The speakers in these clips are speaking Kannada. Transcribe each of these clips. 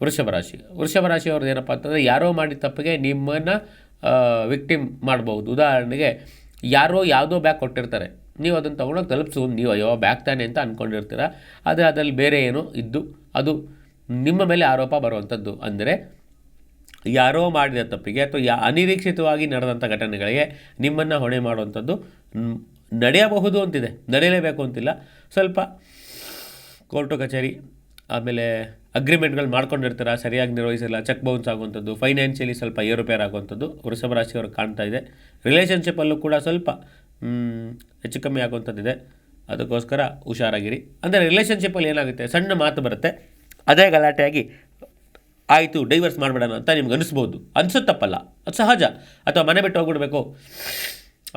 ವೃಷಭ ರಾಶಿ. ವೃಷಭ ರಾಶಿಯವ್ರದ್ದು ಏನಪ್ಪ ಅಂತಂದರೆ ಯಾರೋ ಮಾಡಿದ ತಪ್ಪಿಗೆ ನಿಮ್ಮನ್ನು ವಿಕ್ಟಿಮ್ ಮಾಡ್ಬೋದು ಉದಾಹರಣೆಗೆ ಯಾರೋ ಯಾವುದೋ ಬ್ಯಾಗ್ ಕೊಟ್ಟಿರ್ತಾರೆ. ನೀವು ಅದನ್ನು ತೊಗೊಂಡೋಗಿ ತಲುಪಿಸು. ನೀವು ಅಯ್ಯೋ, ಬ್ಯಾಗ್ ತಾನೆ ಅಂತ ಅಂದ್ಕೊಂಡಿರ್ತೀರ ಆದರೆ ಅದರಲ್ಲಿ ಬೇರೆ ಏನೋ ಇದ್ದು, ಅದು ನಿಮ್ಮ ಮೇಲೆ ಆರೋಪ ಬರುವಂಥದ್ದು ಅಂದರೆ ಯಾರೋ ಮಾಡಿದ ತಪ್ಪಿಗೆ ಅಥವಾ ಯಾ, ಅನಿರೀಕ್ಷಿತವಾಗಿ ನಡೆದಂಥ ಘಟನೆಗಳಿಗೆ ನಿಮ್ಮನ್ನು ಹೊಣೆ ಮಾಡುವಂಥದ್ದು ನಡೆಯಬಹುದು ಅಂತಿದೆ. ನಡೆಯಲೇಬೇಕು ಅಂತಿಲ್ಲ. ಸ್ವಲ್ಪ ಕೋರ್ಟು ಕಚೇರಿ, ಆಮೇಲೆ ಅಗ್ರಿಮೆಂಟ್ಗಳು ಮಾಡ್ಕೊಂಡಿರ್ತೀರ, ಸರಿಯಾಗಿ ನಿರ್ವಹಿಸಿಲ್ಲ ಚೆಕ್ ಬೌನ್ಸ್ ಆಗುವಂಥದ್ದು ಫೈನಾನ್ಷಿಯಲಿ ಸ್ವಲ್ಪ ಏರುಪೇರು ಆಗುವಂಥದ್ದು, ವೃಷಭ ರಾಶಿಯವರು ಕಾಣ್ತಾ ಇದೆ. ರಿಲೇಷನ್ಶಿಪ್ಪಲ್ಲೂ ಕೂಡ ಸ್ವಲ್ಪ ಹೆಚ್ಚು ಕಮ್ಮಿ ಆಗುವಂಥದ್ದಿದೆ. ಅದಕ್ಕೋಸ್ಕರ ಹುಷಾರಾಗಿರಿ. ಅಂದರೆ ರಿಲೇಷನ್ಶಿಪ್ಪಲ್ಲಿ ಏನಾಗುತ್ತೆ, ಸಣ್ಣ ಮಾತು ಬರುತ್ತೆ. ಅದೇ ಗಲಾಟೆಯಾಗಿ, ಆಯಿತು ಡೈವರ್ಸ್ ಮಾಡಿಬಿಡೋಣ ಅಂತ ನಿಮ್ಗೆ ಅನಿಸ್ಬೋದು. ಅನಿಸುತ್ತಪ್ಪಲ್ಲ ಅದು ಸಹಜ. ಅಥವಾ ಮನೆ ಬಿಟ್ಟು ಹೋಗ್ಬಿಡ್ಬೇಕು.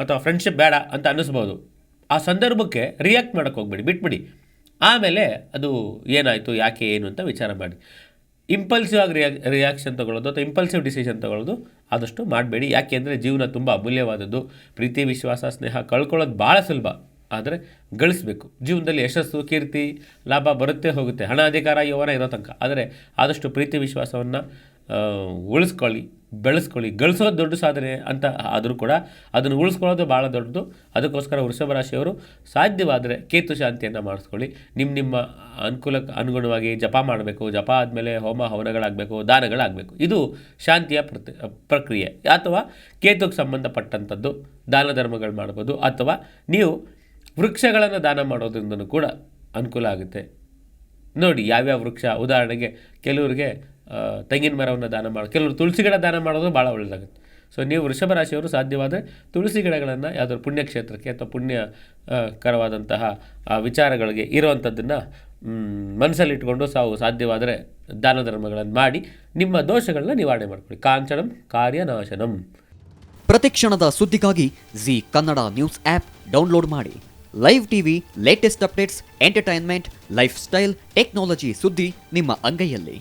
ಅಥವಾ ಫ್ರೆಂಡ್ಶಿಪ್ ಬೇಡ ಅಂತ ಅನ್ನಿಸ್ಬೋದು ಆ ಸಂದರ್ಭಕ್ಕೆ ರಿಯಾಕ್ಟ್ ಮಾಡೋಕ್ಕೆ ಹೋಗ್ಬೇಡಿ, ಬಿಟ್ಬಿಡಿ. ಆಮೇಲೆ ಅದು ಏನಾಯಿತು, ಯಾಕೆ, ಏನು ಅಂತ ವಿಚಾರ ಮಾಡಿ. ಇಂಪಲ್ಸಿವ್ ಆಗಿ ರಿಯಾ ರಿಯಾಕ್ಷನ್ ತೊಗೊಳ್ಳೋದು ಅಥವಾ ಇಂಪಲ್ಸಿವ್ ಡಿಸಿಷನ್ ತೊಗೊಳ್ಳೋದು ಆದಷ್ಟು ಮಾಡಬೇಡಿ. ಯಾಕೆಂದರೆ ಜೀವನ ತುಂಬ ಅಮೂಲ್ಯವಾದದ್ದು. ಪ್ರೀತಿ, ವಿಶ್ವಾಸ, ಸ್ನೇಹ ಕಳ್ಕೊಳ್ಳೋದು ಭಾಳ ಸುಲಭ. ಆದರೆ ಗಳಿಸಬೇಕು. ಜೀವನದಲ್ಲಿ ಯಶಸ್ಸು, ಕೀರ್ತಿ, ಲಾಭ ಬರುತ್ತೆ, ಹೋಗುತ್ತೆ. ಹಣ, ಅಧಿಕಾರ, ಯೌವನ ಇರೋ ತನಕ. ಆದರೆ ಆದಷ್ಟು ಪ್ರೀತಿ, ವಿಶ್ವಾಸವನ್ನು ಉಳಿಸ್ಕೊಳ್ಳಿ. ಬೆಳೆಸ್ಕೊಳ್ಳಿ. ಗಳಿಸೋದು ದೊಡ್ಡ ಸಾಧನೆ ಅಂತ ಆದರೂ ಕೂಡ ಅದನ್ನು ಉಳಿಸ್ಕೊಳ್ಳೋದು ಭಾಳ ದೊಡ್ಡದು. ಅದಕ್ಕೋಸ್ಕರ ವೃಷಭ ರಾಶಿಯವರು ಸಾಧ್ಯವಾದರೆ ಕೇತು ಶಾಂತಿಯನ್ನು ಮಾಡಿಸ್ಕೊಳ್ಳಿ. ನಿಮ್ಮ ನಿಮ್ಮ ಅನುಕೂಲಕ್ಕೆ ಅನುಗುಣವಾಗಿ ಜಪ ಮಾಡಬೇಕು. ಜಪ ಆದಮೇಲೆ ಹೋಮ ಹವನಗಳಾಗಬೇಕು, ದಾನಗಳಾಗಬೇಕು. ಇದು ಶಾಂತಿಯ ಪ್ರತಿ, ಪ್ರಕ್ರಿಯೆ. ಅಥವಾ ಕೇತುಗೆ ಸಂಬಂಧಪಟ್ಟಂಥದ್ದು ದಾನ ಧರ್ಮಗಳು ಮಾಡ್ಬೋದು. ಅಥವಾ ನೀವು ವೃಕ್ಷಗಳನ್ನು ದಾನ ಮಾಡೋದ್ರಿಂದನೂ ಕೂಡ ಅನುಕೂಲ ಆಗುತ್ತೆ. ನೋಡಿ ಯಾವ್ಯಾವ ವೃಕ್ಷ? ಉದಾಹರಣೆಗೆ ಕೆಲವರಿಗೆ ತೆಂಗಿನ ಮರವನ್ನು ದಾನ ಮಾಡೋ. ಕೆಲವರು ತುಳಸಿ ಗಿಡ ದಾನ ಮಾಡೋದು ಭಾಳ ಒಳ್ಳೆಯದಾಗುತ್ತೆ ಸೊ ನೀವು ವೃಷಭ ರಾಶಿಯವರು ಸಾಧ್ಯವಾದರೆ ತುಳಸಿ ಗಿಡಗಳನ್ನು ಯಾವುದಾದ್ರು ಪುಣ್ಯಕ್ಷೇತ್ರಕ್ಕೆ ಅಥವಾ ಪುಣ್ಯ ಆ, ಕರವಾದಂತಹ ಆ ವಿಚಾರಗಳಿಗೆ ಇರುವಂಥದ್ದನ್ನು ಮನಸ್ಸಲ್ಲಿಟ್ಕೊಂಡು ಸಾವು ಸಾಧ್ಯವಾದರೆ ದಾನ ಧರ್ಮಗಳನ್ನು ಮಾಡಿ ನಿಮ್ಮ ದೋಷಗಳನ್ನ ನಿವಾರಣೆ ಮಾಡಿಕೊಳ್ಳಿ. ಕಾಂಚನಂ ಕಾರ್ಯನಾಶನಂ. ಪ್ರತಿಕ್ಷಣದ ಸುದ್ದಿಗಾಗಿ Zee Kannada news app download ಮಾಡಿ. Live TV latest updates entertainment lifestyle technology ಸುದ್ದಿ ನಿಮ್ಮ ಅಂಗೈಯಲ್ಲಿ.